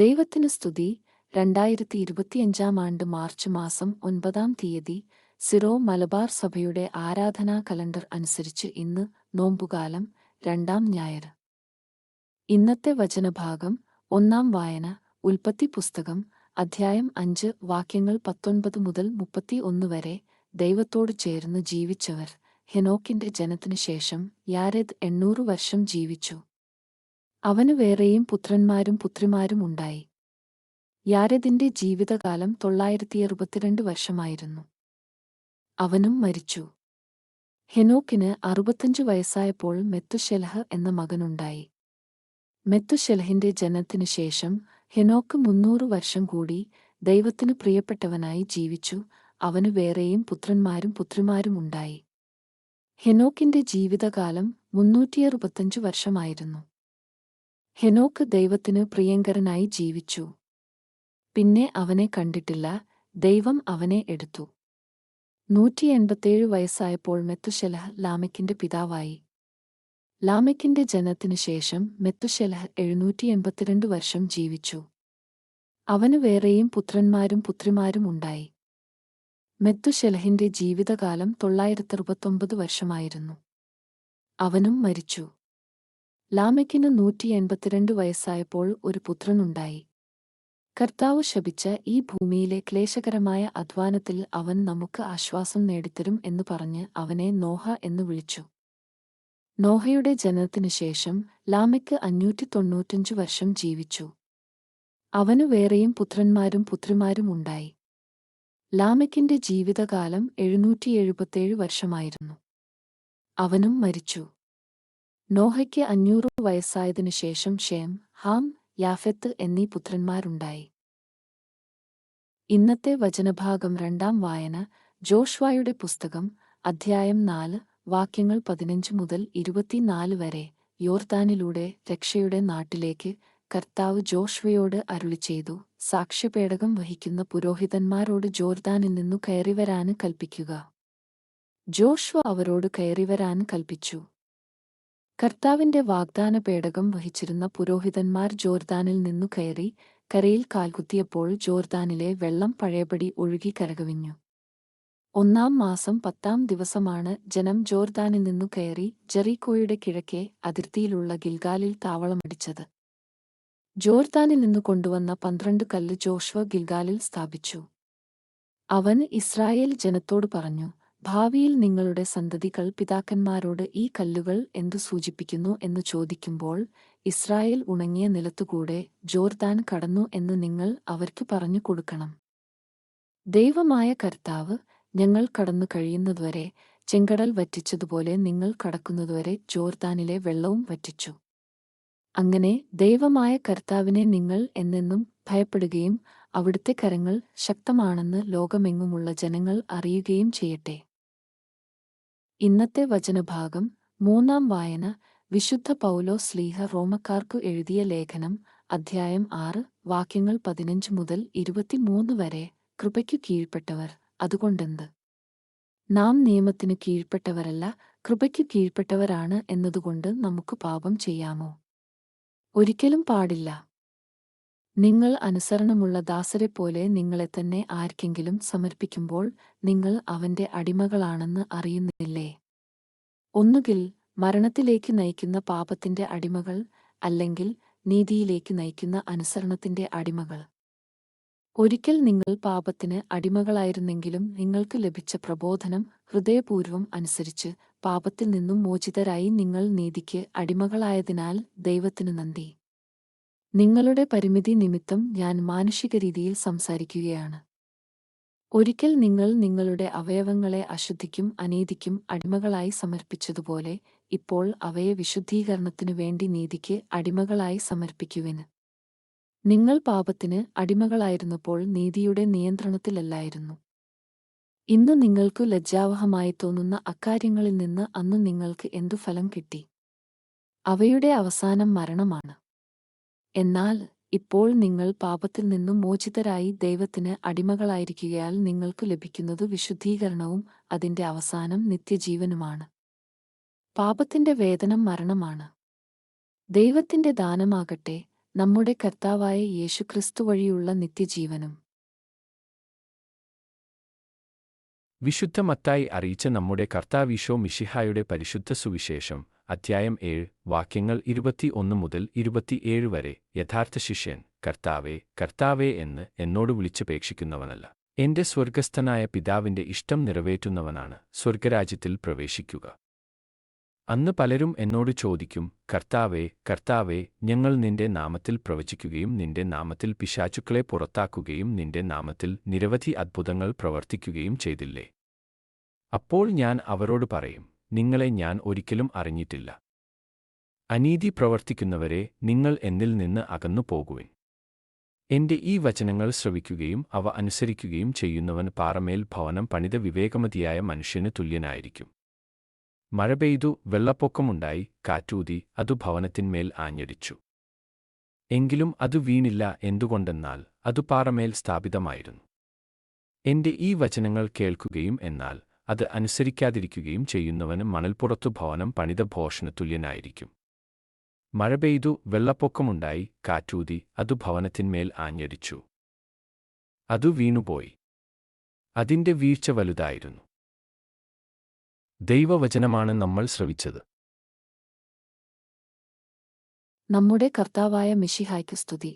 ദൈവത്തിന് സ്തുതി. രണ്ടായിരത്തി ഇരുപത്തിയഞ്ചാം ആണ്ട് മാർച്ച് മാസം ഒൻപതാം തീയതി സിറോ മലബാർ സഭയുടെ ആരാധനാ കലണ്ടർ അനുസരിച്ച് ഇന്ന് നോമ്പുകാലം രണ്ടാം ഞായർ. ഇന്നത്തെ വചനഭാഗം ഒന്നാം വായന ഉൽപ്പത്തി പുസ്തകം അധ്യായം അഞ്ച് വാക്യങ്ങൾ പത്തൊൻപത് മുതൽ മുപ്പത്തി ഒന്ന് വരെ ദൈവത്തോട് ചേർന്ന് ജീവിച്ചവർ. ഹെനോക്കിന്റെ ജനത്തിനു ശേഷം യാരെദ് എണ്ണൂറ് വർഷം ജീവിച്ചു. അവന് വേറെയും പുത്രന്മാരും പുത്രിമാരും ഉണ്ടായി. യാരദിന്റെ ജീവിതകാലം തൊള്ളായിരത്തി അറുപത്തിരണ്ട് വർഷമായിരുന്നു. അവനും മരിച്ചു. ഹെനോക്കിന് അറുപത്തഞ്ച് വയസ്സായപ്പോൾ മെത്തുശെലഹ് എന്ന മകനുണ്ടായി. മെത്തുശെലഹിന്റെ ജനത്തിനു ശേഷം ഹെനോക്ക് മുന്നൂറ് വർഷം കൂടി ദൈവത്തിന് പ്രിയപ്പെട്ടവനായി ജീവിച്ചു. അവന് വേറെയും പുത്രന്മാരും പുത്രിമാരും ഉണ്ടായി. ഹെനോക്കിന്റെ ജീവിതകാലം മുന്നൂറ്റിയറുപത്തഞ്ച് വർഷമായിരുന്നു. ഹെനോക്ക് ദൈവത്തിനു പ്രിയങ്കരനായി ജീവിച്ചു. പിന്നെ അവനെ കണ്ടിട്ടില്ല ദൈവം അവനെ എടുത്തു. നൂറ്റി എൺപത്തേഴ് വയസ്സായപ്പോൾ മെത്തുശെലഹ് ലാമയ്ക്കിന്റെ പിതാവായി. ലാമയ്ക്കിന്റെ ജനത്തിനു ശേഷം മെത്തുശെലഹ് എഴുന്നൂറ്റി എൺപത്തിരണ്ട് വർഷം ജീവിച്ചു. അവന് വേറെയും പുത്രന്മാരും പുത്രിമാരും ഉണ്ടായി. മെത്തുശെലഹിന്റെ ജീവിതകാലം തൊള്ളായിരത്തറുപത്തൊമ്പത് വർഷമായിരുന്നു. അവനും മരിച്ചു. ലാമെക്കിന് നൂറ്റി എൺപത്തിരണ്ട് വയസ്സായപ്പോൾ ഒരു പുത്രനുണ്ടായി. കർത്താവ് ശപിച്ച ഈ ഭൂമിയിലെ ക്ലേശകരമായ അധ്വാനത്തിൽ അവൻ നമുക്ക് ആശ്വാസം നേടിത്തരും എന്നു പറഞ്ഞ് അവനെ നോഹ എന്ന് വിളിച്ചു. നോഹയുടെ ജനനത്തിനു ശേഷം ലാമയ്ക്ക് അഞ്ഞൂറ്റി തൊണ്ണൂറ്റഞ്ചു വർഷം ജീവിച്ചു. അവനു വേറെയും പുത്രന്മാരും പുത്രിമാരും ഉണ്ടായി. ലാമയ്ക്കിന്റെ ജീവിതകാലം എഴുന്നൂറ്റി എഴുപത്തേഴ് വർഷമായിരുന്നു. അവനും മരിച്ചു. നോഹയ്ക്ക് അഞ്ഞൂറ് വയസ്സായതിനു ശേഷം ഷേം ഹാം യാഫെത്ത് എന്നീ പുത്രന്മാരുണ്ടായി. ഇന്നത്തെ വചനഭാഗം രണ്ടാം വായന ജോഷ്വായുടെ പുസ്തകം അധ്യായം നാല് വാക്യങ്ങൾ പതിനഞ്ച് മുതൽ ഇരുപത്തിനാല് വരെ യോർദാനിലൂടെ രക്ഷയുടെ നാട്ടിലേക്ക് കർത്താവ് ജോഷ്വയോട് അരുളി ചെയ്തു. സാക്ഷ്യപേടകം വഹിക്കുന്ന പുരോഹിതന്മാരോട് ജോർദാനിൽ നിന്നു കയറിവരാന് കൽപ്പിക്കുക. ജോഷ്വ അവരോട് കയറിവരാൻ കൽപ്പിച്ചു. കർത്താവിന്റെ വാഗ്ദാന പേടകം വഹിച്ചിരുന്ന പുരോഹിതന്മാർ ജോർദാനിൽ നിന്നു കയറി കരയിൽ കാൽകുത്തിയപ്പോൾ ജോർദാനിലെ വെള്ളം പഴയപടി ഒഴുകി കരകവിഞ്ഞു. ഒന്നാം മാസം പത്താം ദിവസമാണ് ജനം ജോർദാനിൽ നിന്നു കയറി ജെറീക്കോയുടെ കിഴക്കേ അതിർത്തിയിലുള്ള ഗിൽഗാലിൽ താവളമടിച്ചത് ജോർദാനിൽ നിന്നു കൊണ്ടുവന്ന പന്ത്രണ്ട് കല്ല് ജോഷ്വ ഗിൽഗാലിൽ സ്ഥാപിച്ചു. അവൻ ഇസ്രായേൽ ജനത്തോട് പറഞ്ഞു ഭാവിയിൽ നിങ്ങളുടെ സന്തതികൾ പിതാക്കന്മാരോട് ഈ കല്ലുകൾ എന്തു സൂചിപ്പിക്കുന്നു എന്ന് ചോദിക്കുമ്പോൾ ഇസ്രായേൽ ഉണങ്ങിയ നിലത്തുകൂടെ ജോർദാൻ കടന്നു എന്ന് നിങ്ങൾ അവർക്ക് പറഞ്ഞു കൊടുക്കണം. ദൈവമായ കർത്താവ് ഞങ്ങൾ കടന്നു കഴിയുന്നതുവരെ ചെങ്കടൽ വറ്റിച്ചതുപോലെ നിങ്ങൾ കടക്കുന്നതുവരെ ജോർദാനിലെ വെള്ളവും വറ്റിച്ചു. അങ്ങനെ ദൈവമായ കർത്താവിനെ നിങ്ങൾ എന്നെന്നും ഭയപ്പെടുകയും അവിടുത്തെ കരങ്ങൾ ശക്തമാണെന്ന് ലോകമെങ്ങുമുള്ള ജനങ്ങൾ അറിയുകയും ചെയ്യട്ടെ. ഇന്നത്തെ വചനഭാഗം മൂന്നാം വായന വിശുദ്ധ പൗലോ സ്ലീഹ റോമക്കാർക്കു എഴുതിയ ലേഖനം അധ്യായം ആറ് വാക്യങ്ങൾ പതിനഞ്ച് മുതൽ ഇരുപത്തിമൂന്ന് വരെ കൃപയ്ക്കു കീഴ്പ്പെട്ടവർ. അതുകൊണ്ടെന്ത്? നാം നിയമത്തിനു കീഴ്പ്പെട്ടവരല്ല കൃപയ്ക്കു കീഴ്പ്പെട്ടവരാണ് എന്നതുകൊണ്ട് നമുക്ക് പാപം ചെയ്യാമോ? ഒരിക്കലും പാടില്ല. നിങ്ങൾ അനുസരണമുള്ള ദാസരെ പോലെ നിങ്ങളെ തന്നെ ആർക്കെങ്കിലും സമർപ്പിക്കുമ്പോൾ നിങ്ങൾ അവന്റെ അടിമകളാണെന്ന് അറിയുന്നില്ലേ? ഒന്നുകിൽ മരണത്തിലേക്ക് നയിക്കുന്ന പാപത്തിന്റെ അടിമകൾ അല്ലെങ്കിൽ നീതിയിലേക്ക് നയിക്കുന്ന അനുസരണത്തിന്റെ അടിമകൾ. ഒരിക്കൽ നിങ്ങൾ പാപത്തിന് അടിമകളായിരുന്നെങ്കിലും നിങ്ങൾക്ക് ലഭിച്ച പ്രബോധനം ഹൃദയപൂർവം അനുസരിച്ച് പാപത്തിൽ നിന്നും മോചിതരായി നിങ്ങൾ നീതിക്ക് അടിമകളായതിനാൽ ദൈവത്തിനു നന്ദി. നിങ്ങളുടെ പരിമിതി നിമിത്തം ഞാൻ മാനുഷിക രീതിയിൽ സംസാരിക്കുകയാണ്. ഒരിക്കൽ നിങ്ങൾ നിങ്ങളുടെ അവയവങ്ങളെ അശുദ്ധിക്കും അനീതിക്കും അടിമകളായി സമർപ്പിച്ചതുപോലെ ഇപ്പോൾ അവയെ വിശുദ്ധീകരണത്തിനു വേണ്ടി നീതിക്ക് അടിമകളായി സമർപ്പിക്കുവിന് നിങ്ങൾ പാപത്തിന് അടിമകളായിരുന്നപ്പോൾ നീതിയുടെ നിയന്ത്രണത്തിലല്ലായിരുന്നു. ഇന്ന് നിങ്ങൾക്കു ലജ്ജാവഹമായി തോന്നുന്ന അക്കാര്യങ്ങളിൽ നിന്ന് അന്ന് നിങ്ങൾക്ക് എന്തു ഫലം കിട്ടി? അവയുടെ അവസാനം മരണമാണ്. എന്നാൽ ഇപ്പോൾ നിങ്ങൾ പാപത്തിൽ നിന്നും മോചിതരായി ദൈവത്തിന് അടിമകളായിരിക്കുകയാൽ നിങ്ങൾക്ക് ലഭിക്കുന്നത് വിശുദ്ധീകരണവും അതിന്റെ അവസാനം നിത്യജീവനുമാണ്. പാപത്തിന്റെ വേതനം മരണമാണ്. ദൈവത്തിന്റെ ദാനമാകട്ടെ നമ്മുടെ കർത്താവായ യേശുക്രിസ്തു വഴിയുള്ള നിത്യജീവനും. വിശുദ്ധ മത്തായി അറിയിച്ച നമ്മുടെ കർത്താവീശോ മിഷിഹായുടെ പരിശുദ്ധ സുവിശേഷം അധ്യായം ഏഴ് വാക്യങ്ങൾ ഇരുപത്തിയൊന്ന് മുതൽ ഇരുപത്തിയേഴ് വരെ. യഥാർത്ഥ ശിഷ്യൻ കർത്താവേ കർത്താവേ എന്ന് എന്നോട് വിളിച്ചപേക്ഷിക്കുന്നവനല്ല. എന്റെ സ്വർഗസ്ഥനായ പിതാവിന്റെ ഇഷ്ടം നിറവേറ്റുന്നവനാണ്. സ്വർഗരാജ്യത്തിൽ പ്രവേശിക്കുക. അന്ന് പലരും എന്നോട് ചോദിക്കും കർത്താവേ കർത്താവേ ഞങ്ങൾ നിന്റെ നാമത്തിൽ പ്രവചിക്കുകയും നിന്റെ നാമത്തിൽ പിശാചുക്കളെ പുറത്താക്കുകയും നിന്റെ നാമത്തിൽ നിരവധി അത്ഭുതങ്ങൾ പ്രവർത്തിക്കുകയും ചെയ്തില്ലേ? അപ്പോൾ ഞാൻ അവരോട് പറയും നിങ്ങളെ ഞാൻ ഒരിക്കലും അറിഞ്ഞിട്ടില്ല. അനീതി പ്രവർത്തിക്കുന്നവരെ നിങ്ങൾ എന്നിൽ നിന്ന് അകന്നു പോകുവിൻ. എന്റെ ഈ വചനങ്ങൾ ശ്രവിക്കുകയും അവ അനുസരിക്കുകയും ചെയ്യുന്നവൻ പാറമേൽ ഭവനം പണിത വിവേകമതിയായ മനുഷ്യന് തുല്യനായിരിക്കും. മഴ പെയ്തു വെള്ളപ്പൊക്കമുണ്ടായി കാറ്റൂതി അതു ഭവനത്തിന്മേൽ ആഞ്ഞടിച്ചു. എങ്കിലും അതു വീണില്ല എന്തുകൊണ്ടെന്നാൽ അതു പാറമേൽ സ്ഥാപിതമായിരുന്നു. എന്റെ ഈ വചനങ്ങൾ കേൾക്കുകയും എന്നാൽ അത് അനുസരിക്കാതിരിക്കുകയും ചെയ്യുന്നവന് മണൽപ്പുറത്തു ഭവനം പണിത ഭോഷണ തുല്യനായിരിക്കും മഴ പെയ്തു വെള്ളപ്പൊക്കമുണ്ടായി കാറ്റൂതി അതു ഭവനത്തിന്മേൽ ആഞ്ഞടിച്ചു. അതു വീണുപോയി. അതിന്റെ വീഴ്ച വലുതായിരുന്നു. ദൈവവചനമാണ് നമ്മൾ ശ്രവിച്ചത്. നമ്മുടെ കർത്താവായ മിഷിഹായ്ക്ക് സ്തുതി.